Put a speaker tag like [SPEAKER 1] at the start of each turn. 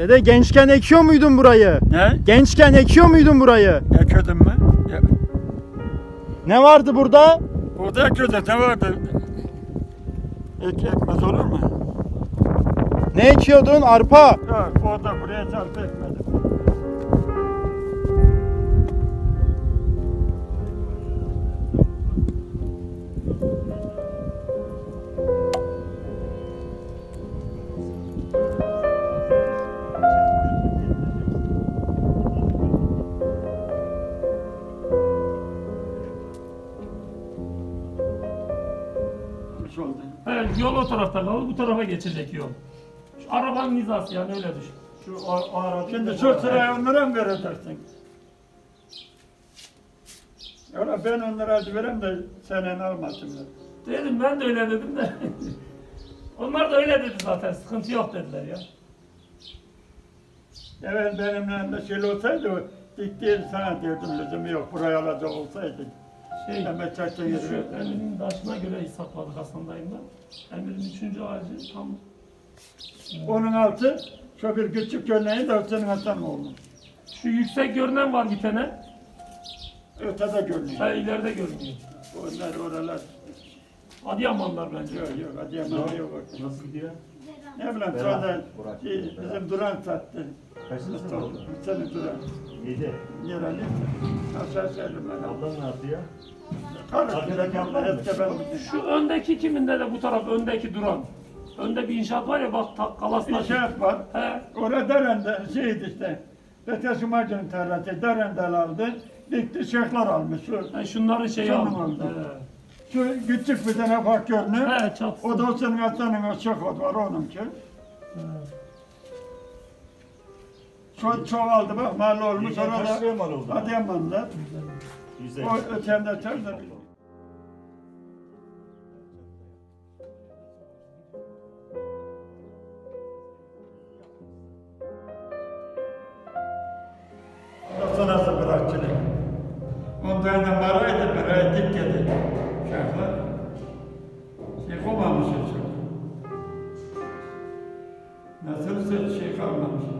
[SPEAKER 1] Dede gençken ekiyor muydun burayı?
[SPEAKER 2] Ne?
[SPEAKER 1] Gençken ekiyor muydun burayı?
[SPEAKER 2] Ekiyordun mu? Ya,
[SPEAKER 1] Ne vardı burada?
[SPEAKER 2] burada ekiyorduk ne vardı? Ek ekmez olur mu?
[SPEAKER 1] Ne ekiyordun? Arpa.
[SPEAKER 2] Yok orada buraya çarpı ekmedim. Oldu.
[SPEAKER 3] Evet, yol o tarafta kaldı, bu tarafa geçecek yol. Şu arabanın hizası yani öyle düşün. Şu o, o araba.
[SPEAKER 2] Şimdi şu sırayı onlara mı vereceksin? Öyle ben onlara acı verem de senin almasınlar.
[SPEAKER 3] Dedim ben de öyle dedim de. Onlar da öyle dedi zaten, sıkıntı yok dediler ya.
[SPEAKER 2] Evet benimle de şey olsaydı dik değil sana diyordum lüzumu yok buraya alacak olsaydı.
[SPEAKER 3] Şey,
[SPEAKER 2] çakta
[SPEAKER 3] şu
[SPEAKER 2] yürü.
[SPEAKER 3] Emir'in taşına göre hesapladık Hasan dayımla. Emir'in üçüncü ağacı tam
[SPEAKER 2] Onun altı şu bir küçük örneği de senin Hasan oğlu.
[SPEAKER 3] şu yüksek görünen var bir tane.
[SPEAKER 2] Ötede görünüyor.
[SPEAKER 3] Ha ileride görünüyor.
[SPEAKER 2] Onlar oralar
[SPEAKER 3] Adıyamanlar bence.
[SPEAKER 2] yok yok Adıyaman yok orada.
[SPEAKER 4] Nasıl gidiyor?
[SPEAKER 2] Ne bileyim sonra şey, bizim Duran sattı.
[SPEAKER 4] Kaçıncı sınıf oldu?
[SPEAKER 2] Senin Duran.
[SPEAKER 4] Yedi.
[SPEAKER 2] Yerali. Aşağı söyledim ben.
[SPEAKER 4] Ablan ne yapıyor?
[SPEAKER 2] Karıştıracağım
[SPEAKER 4] Arkadaki abla mı?
[SPEAKER 2] hep ben
[SPEAKER 3] Şu öndeki kiminde de bu taraf öndeki duran. Önde bir inşaat var ya bak ta, kalasına.
[SPEAKER 2] İnşaat var.
[SPEAKER 3] He.
[SPEAKER 2] Orada Deren'de şeydi işte. Betesi Macun tarlası Deren'den aldı. Dikti şeyhler almış. Şu,
[SPEAKER 3] he şunların şeyi
[SPEAKER 2] Canım
[SPEAKER 3] aldı.
[SPEAKER 2] aldı. şu küçük bir tane ufak görünüyor.
[SPEAKER 3] He. Çatısı.
[SPEAKER 2] O da senin aslanın o çok o var onunki.
[SPEAKER 3] He.
[SPEAKER 2] Çok, çok aldı bak mahalle olmuş.
[SPEAKER 4] Mal
[SPEAKER 2] Orada.
[SPEAKER 4] Yüzde.
[SPEAKER 2] O ötende. Nasıl nasıl bırakçılık? Ondan da maraydı, marayı dik dedi. Şeyhler. Şey koymamış hiç. Nasıl şey kalmamış.